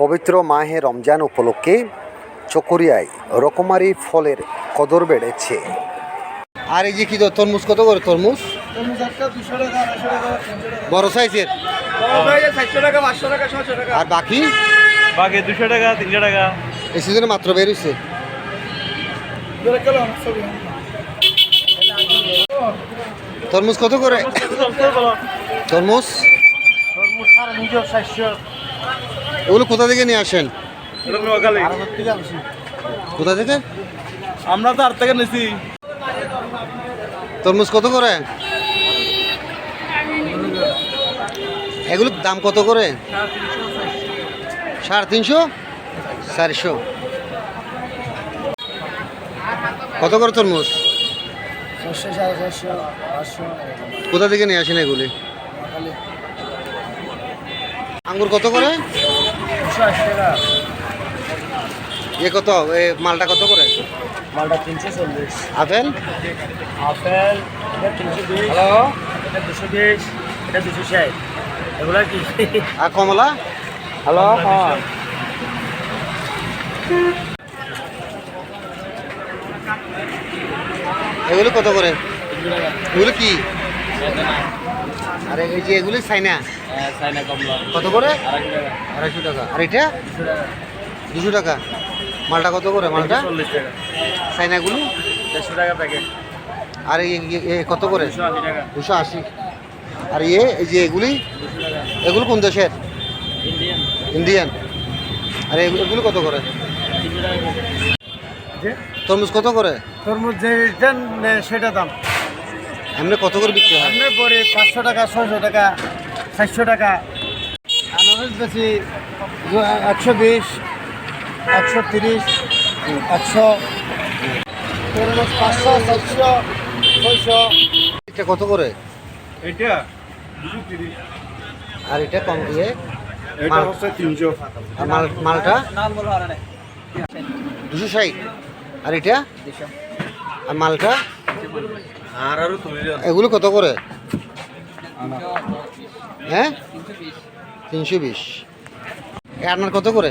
পবিত্র মাহে রমজান উপলক্ষে চকরিয়ায় রকমারি ফলের কদর বেড়েছে। আর এই যে কি তরমুজ কত করে তরমুজ? বড় সাইজের? আর বাকি? বাকি দুশো টাকা তিনশো টাকা। এই সিজনে মাত্র বেরিয়েছে তরমুজ কত করে? তরমুজ এগুলো কোথা থেকে নিয়ে আসেন? কোথা থেকে? আমরা তো আর থেকে নিছি। তরমুজ কত করে? এগুলোর দাম কত করে? সাড়ে তিনশো? চারশো। কত করে তরমুজ? কোথা থেকে নিয়ে আসেন এগুলি? আঙ্গুর কত করে? এ কত? এ মালটা কত করে? মালটা তিনশো চল্লিশ। আপেল? আপেল এটা তিনশো বিশ। এটা দুশো বিশ এটা দুশো ষাট। এগুলা কি? আর কমলা? হ্যালো হ্যাঁ। এগুলো কত করে? এগুলো কি? আরে এই যে এগুলি চাইনা চাইনা কমলা। কত করে? আড়াইশো টাকা। টাকা। আর এটা? দুশো টাকা। মালটা কত করে মালটা? চল্লিশ টাকা। চাইনাগুলো দেড়শো টাকা প্যাকেট। আর এই- এই- এ কত করে? দুশো আশি আর ইয়ে এই যে এগুলি? এগুলো কোন দেশের? ইন্ডিয়ান। ইন্ডিয়ান। আর এগুলো এগুলো কত করে? তরমুজ কত করে? তরমুজ যেটা সেটা দাম। এমনি কত করে বিক্রি হয়? আপনি পরে পাঁচশো টাকা ছশো টাকা চারশো টাকা। আনারস বেশি একশো বিশ একশো তিরিশ একশো। পাঁচশো চারশো ছয়শো। এটা কত করে? এটা আর এটা কম দিয়ে এটা হচ্ছে তিনশো। আর মাল মালটা? দুশো ষাট। আর এটা? আর মালটা? আর আরও তুলি এগুলো কত করে? হ্যাঁ? তিনশো বিশ। আপনার কত করে?